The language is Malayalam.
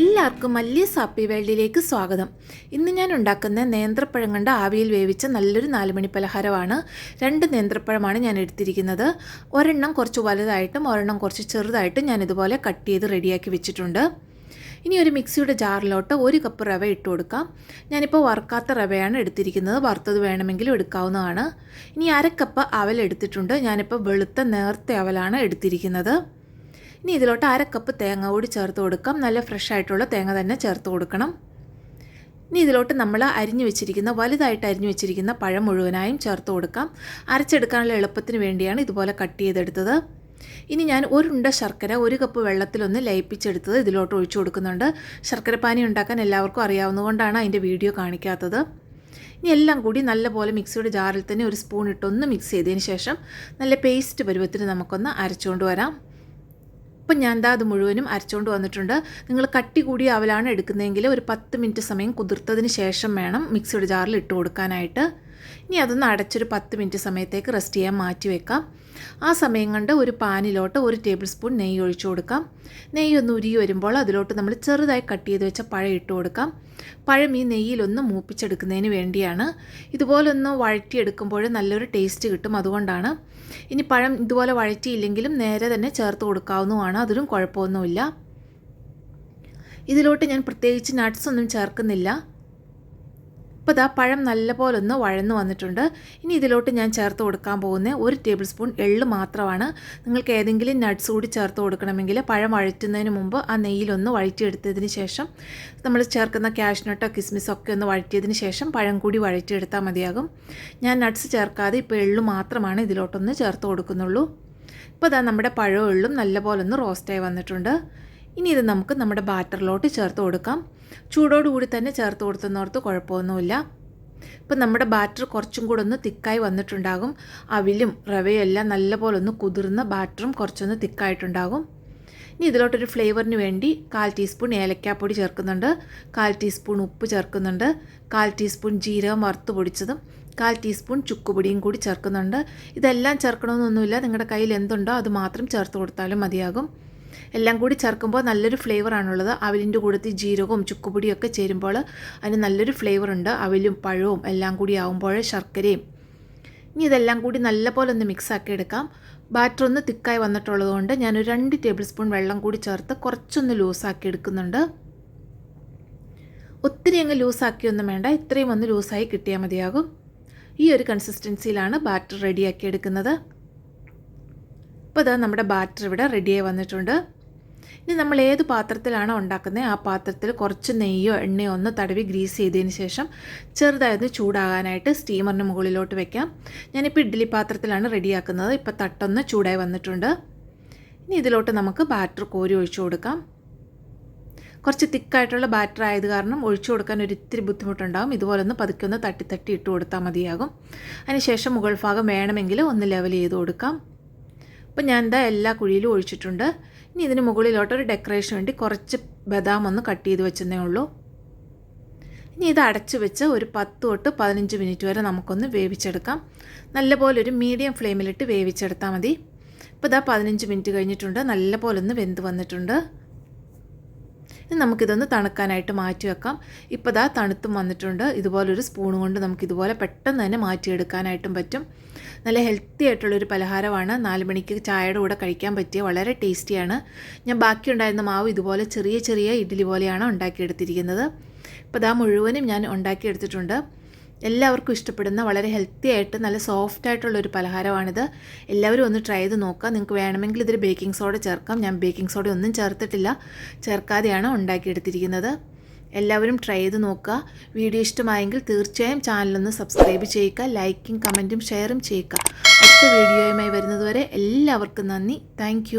എല്ലാവർക്കും മല്ലിയ സാപ്പി വേൾഡിലേക്ക് സ്വാഗതം. ഇന്ന് ഞാൻ ഉണ്ടാക്കുന്ന നേന്ത്രപ്പഴം കണ്ട് ആവിയിൽ വേവിച്ച നല്ലൊരു നാലുമണി പലഹാരമാണ്. രണ്ട് നേന്ത്രപ്പഴമാണ് ഞാൻ എടുത്തിരിക്കുന്നത്. ഒരെണ്ണം കുറച്ച് വലുതായിട്ടും ഒരെണ്ണം കുറച്ച് ചെറുതായിട്ടും ഞാൻ ഇതുപോലെ കട്ട് ചെയ്ത് റെഡിയാക്കി വെച്ചിട്ടുണ്ട്. ഇനി ഒരു മിക്സിയുടെ ജാറിലോട്ട് ഒരു കപ്പ് റവ ഇട്ട് കൊടുക്കാം. ഞാനിപ്പോൾ വറുക്കാത്ത റവയാണ് എടുത്തിരിക്കുന്നത്. വറുത്തത് വേണമെങ്കിലും എടുക്കാവുന്നതാണ്. ഇനി അരക്കപ്പ് കപ്പ് അവൽ എടുത്തിട്ടുണ്ട്. ഞാനിപ്പോൾ വെളുത്ത നേർത്ത അവലാണ് എടുത്തിരിക്കുന്നത്. ഇനി ഇതിലോട്ട് അര കപ്പ് തേങ്ങ കൂടി ചേർത്ത് കൊടുക്കാം. നല്ല ഫ്രഷ് ആയിട്ടുള്ള തേങ്ങ തന്നെ ചേർത്ത് കൊടുക്കണം. ഇനി ഇതിലോട്ട് നമ്മൾ അരിഞ്ഞു വെച്ചിരിക്കുന്ന വലുതായിട്ട് അരിഞ്ഞു വെച്ചിരിക്കുന്ന പഴം മുഴുവനായും ചേർത്ത് കൊടുക്കാം. അരച്ചെടുക്കാനുള്ള എളുപ്പത്തിന് വേണ്ടിയാണ് ഇതുപോലെ കട്ട് ചെയ്തെടുത്തത്. ഇനി ഞാൻ ഒരുണ്ട ശർക്കര ഒരു കപ്പ് വെള്ളത്തിലൊന്ന് ലയിപ്പിച്ചെടുത്തത് ഇതിലോട്ട് ഒഴിച്ചു കൊടുക്കുന്നുണ്ട്. ശർക്കര പാനി ഉണ്ടാക്കാൻ എല്ലാവർക്കും അറിയാവുന്നതുകൊണ്ടാണ് അതിന്റെ വീഡിയോ കാണിക്കാത്തത്. ഇനി എല്ലാം കൂടി നല്ലപോലെ മിക്സിയുടെ ജാറിൽ തന്നെ ഒരു സ്പൂൺ ഇട്ടൊന്ന് മിക്സ് ചെയ്തതിന് ശേഷം നല്ല പേസ്റ്റ് പരുവത്തിന് നമുക്കൊന്ന് അരച്ചുകൊണ്ട് വരാം. ഇപ്പം ഞാൻ എന്താ അത് മുഴുവനും അരച്ചുകൊണ്ട് വന്നിട്ടുണ്ട്. നിങ്ങൾ കട്ടി കൂടിയ അവലാണ് എടുക്കുന്നതെങ്കിൽ ഒരു പത്ത് മിനിറ്റ് സമയം കുതിർത്തതിന് ശേഷം വേണം മിക്സിയുടെ ജാറിൽ ഇട്ട് കൊടുക്കാനായിട്ട്. ഇനി അതൊന്ന് അടച്ചൊരു പത്ത് മിനിറ്റ് സമയത്തേക്ക് റെസ്റ്റ് ചെയ്യാൻ മാറ്റി വെക്കാം. ആ സമയം കണ്ട് ഒരു പാനിലോട്ട് ഒരു ടേബിൾ സ്പൂൺ നെയ്യ് ഒഴിച്ചു കൊടുക്കാം. നെയ്യ് ഒന്ന് ഉരുകി വരുമ്പോൾ അതിലോട്ട് നമ്മൾ ചെറുതായി കട്ട് ചെയ്ത് വെച്ച പഴം ഇട്ട് കൊടുക്കാം. പഴം ഈ നെയ്യിലൊന്ന് മൂപ്പിച്ചെടുക്കുന്നതിന് വേണ്ടിയാണ്. ഇതുപോലൊന്ന് വഴറ്റിയെടുക്കുമ്പോൾ നല്ലൊരു ടേസ്റ്റ് കിട്ടും അതുകൊണ്ടാണ്. ഇനി പഴം ഇതുപോലെ വഴറ്റിയില്ലെങ്കിലും നേരെ തന്നെ ചേർത്ത് കൊടുക്കാവുന്നതാണ് അതിലും കുഴപ്പമൊന്നുമില്ല. ഇതിലോട്ട് ഞാൻ പ്രത്യേകിച്ച് നട്ട്സ് ഒന്നും ചേർക്കുന്നില്ല. ഇപ്പോൾ ഇതാ പഴം നല്ലപോലെ ഒന്ന് വഴന്നു വന്നിട്ടുണ്ട്. ഇനി ഇതിലോട്ട് ഞാൻ ചേർത്ത് കൊടുക്കാൻ പോകുന്ന ഒരു ടേബിൾ സ്പൂൺ എള്ള് മാത്രമാണ്. നിങ്ങൾക്ക് ഏതെങ്കിലും നട്ട്സ് കൂടി ചേർത്ത് കൊടുക്കണമെങ്കിൽ പഴം വഴറ്റുന്നതിന് മുമ്പ് ആ നെയ്യിലൊന്ന് വഴറ്റിയെടുത്തതിന് ശേഷം നമ്മൾ ചേർക്കുന്ന കാഷ്നട്ടോ കിസ്മിസോ ഒക്കെ ഒന്ന് വഴറ്റിയതിന് ശേഷം പഴം കൂടി വഴറ്റിയെടുത്താൽ മതിയാകും. ഞാൻ നട്ട്സ് ചേർക്കാതെ ഇപ്പോൾ എള്ളു മാത്രമാണ് ഇതിലോട്ടൊന്ന് ചേർത്ത് കൊടുക്കുന്നുള്ളൂ. ഇപ്പോൾ ഇതാ നമ്മുടെ പഴവും എള്ളും നല്ലപോലെ ഒന്ന് റോസ്റ്റായി വന്നിട്ടുണ്ട്. ഇനി ഇത് നമുക്ക് നമ്മുടെ ബാറ്ററിലോട്ട് ചേർത്ത് കൊടുക്കാം. ചൂടോടുകൂടി തന്നെ ചേർത്ത് കൊടുത്തെന്നോർത്ത് കുഴപ്പമൊന്നുമില്ല. ഇപ്പം നമ്മുടെ ബാറ്റർ കുറച്ചും കൂടെ ഒന്ന് തിക്കായി വന്നിട്ടുണ്ടാകും. അവിലും റവയും എല്ലാം നല്ലപോലെ ഒന്ന് കുതിർന്ന ബാറ്ററും കുറച്ചൊന്ന് തിക്കായിട്ടുണ്ടാകും. ഇനി ഇതിലോട്ടൊരു ഫ്ലേവറിന് വേണ്ടി കാൽ ടീസ്പൂൺ ഏലക്കാപ്പൊടി ചേർക്കുന്നുണ്ട്. കാൽ ടീസ്പൂൺ ഉപ്പ് ചേർക്കുന്നുണ്ട്. കാൽ ടീസ്പൂൺ ജീരകം വറുത്ത് പൊടിച്ചതും കാൽ ടീസ്പൂൺ ചുക്കുപൊടിയും കൂടി ചേർക്കുന്നുണ്ട്. ഇതെല്ലാം ചേർക്കണമെന്നൊന്നുമില്ല. നിങ്ങളുടെ കയ്യിൽ എന്തുണ്ടോ അത് മാത്രം ചേർത്ത് കൊടുത്താലും മതിയാകും. എല്ലാം കൂടി ചേർക്കുമ്പോൾ നല്ലൊരു ഫ്ലേവറാണുള്ളത് അവലിന്റെ കൂടത്തിൽ ജീരകവും ചുക്കുപൊടിയും ഒക്കെ ചേരുമ്പോൾ അതിന് നല്ലൊരു ഫ്ലേവർ ഉണ്ട്. അവലും പഴവും എല്ലാം കൂടി ആവുമ്പോൾ ശർക്കരയും. ഇനി ഇതെല്ലാം കൂടി നല്ലപോലെ ഒന്ന് മിക്സ് ആക്കി എടുക്കാം. ബാറ്റർ ഒന്ന് തിക്കായി വന്നിട്ടുള്ളത് കൊണ്ട് ഞാനൊരു രണ്ട് ടേബിൾ സ്പൂൺ വെള്ളം കൂടി ചേർത്ത് കുറച്ചൊന്ന് ലൂസാക്കി എടുക്കുന്നുണ്ട്. ഒത്തിരി അങ്ങ് ലൂസാക്കിയൊന്നും വേണ്ട. ഇത്രയും ഒന്ന് ലൂസായി കിട്ടിയാൽ മതിയാകും. ഈ ഒരു കൺസിസ്റ്റൻസിയിലാണ് ബാറ്റർ റെഡിയാക്കി എടുക്കുന്നത്. അപ്പോൾ ഇതാ നമ്മുടെ ബാറ്റർ ഇവിടെ റെഡിയായി വന്നിട്ടുണ്ട്. ഇനി നമ്മൾ ഏത് പാത്രത്തിലാണോ ഉണ്ടാക്കുന്നത് ആ പാത്രത്തിൽ കുറച്ച് നെയ്യോ എണ്ണയോ ഒന്ന് തടവി ഗ്രീസ് ചെയ്തതിന് ശേഷം ചെറുതായത് ചൂടാകാനായിട്ട് സ്റ്റീമറിന് മുകളിലോട്ട് വെക്കാം. ഞാനിപ്പോൾ ഇഡ്ഡലി പാത്രത്തിലാണ് റെഡിയാക്കുന്നത്. ഇപ്പോൾ തട്ടൊന്ന് ചൂടായി വന്നിട്ടുണ്ട്. ഇനി ഇതിലോട്ട് നമുക്ക് ബാറ്റർ കോരി ഒഴിച്ചു കൊടുക്കാം. കുറച്ച് തിക്കായിട്ടുള്ള ബാറ്റർ ആയത് കാരണം ഒഴിച്ചു കൊടുക്കാൻ ഒരു ഇത്തിരി ബുദ്ധിമുട്ടുണ്ടാകും ഇതുപോലെ ഒന്ന് പതുക്കെ ഒന്ന് തട്ടി തട്ടി ഇട്ട് കൊടുത്താൽ മതിയാകും. അതിനുശേഷം മുകൾ ഭാഗം വേണമെങ്കിൽ ഒന്ന് ലെവൽ ചെയ്ത് കൊടുക്കാം. അപ്പോൾ ഞാൻ എന്താ എല്ലാ കുഴിയിലും ഒഴിച്ചിട്ടുണ്ട്. ഇനി ഇതിന് മുകളിലോട്ട് ഒരു ഡെക്കറേഷൻ വേണ്ടി കുറച്ച് ബദാം ഒന്ന് കട്ട് ചെയ്ത് വെച്ചെന്നേ ഉള്ളൂ. ഇനി ഇത് അടച്ചു വെച്ച് ഒരു പത്ത് തൊട്ട് പതിനഞ്ച് മിനിറ്റ് വരെ നമുക്കൊന്ന് വേവിച്ചെടുക്കാം. നല്ലപോലെ ഒരു മീഡിയം ഫ്ലെയിമിലിട്ട് വേവിച്ചെടുത്താൽ മതി. ഇപ്പോൾ ഇതാ പതിനഞ്ച് മിനിറ്റ് കഴിഞ്ഞിട്ടുണ്ട്. നല്ലപോലെ ഒന്ന് വെന്ത് വന്നിട്ടുണ്ട്. ഇനി നമുക്കിതൊന്ന് തണുക്കാനായിട്ട് മാറ്റി വെക്കാം. ഇപ്പോൾ ഇതാ തണുത്തും വന്നിട്ടുണ്ട്. ഇതുപോലൊരു സ്പൂൺ കൊണ്ട് നമുക്കിതുപോലെ പെട്ടെന്ന് തന്നെ മാറ്റിയെടുക്കാനായിട്ടും പറ്റും. നല്ല ഹെൽത്തി ആയിട്ടുള്ളൊരു പലഹാരമാണ്. നാല് മണിക്ക് ചായയുടെ കൂടെ കഴിക്കാൻ പറ്റിയ വളരെ ടേസ്റ്റിയാണ് ഞാൻ ബാക്കി ഉണ്ടായിരുന്ന മാവ് ഇതുപോലെ ചെറിയ ചെറിയ ഇഡ്ഡലി പോലെയാണ് ഉണ്ടാക്കിയെടുത്തിരിക്കുന്നത്. ഇപ്പോൾ ഇതാ മുഴുവനും ഞാൻ ഉണ്ടാക്കിയെടുത്തിട്ടുണ്ട്. എല്ലാവർക്കും ഇഷ്ടപ്പെടുന്ന വളരെ ഹെൽത്തി ആയിട്ട് നല്ല സോഫ്റ്റ് ആയിട്ടുള്ള ഒരു പലഹാരമാണിത്. എല്ലാവരും ഒന്ന് ട്രൈ ചെയ്ത് നോക്കുക. നിങ്ങൾക്ക് വേണമെങ്കിൽ ഇതിൽ ബേക്കിംഗ് സോഡ ചേർക്കാം. ഞാൻ ബേക്കിംഗ് സോഡ ഒന്നും ചേർത്തിട്ടില്ല. ചേർക്കാതെയാണ് ഉണ്ടാക്കിയെടുത്തിരിക്കുന്നത്. എല്ലാവരും ട്രൈ ചെയ്ത് നോക്കുക. വീഡിയോ ഇഷ്ടമായെങ്കിൽ തീർച്ചയായും ചാനലൊന്ന് സബ്സ്ക്രൈബ് ചെയ്യുക. ലൈക്കും കമന്റും ഷെയറും ചെയ്യുക. അടുത്ത വീഡിയോയുമായി വരുന്നതുവരെ എല്ലാവർക്കും നന്ദി. താങ്ക്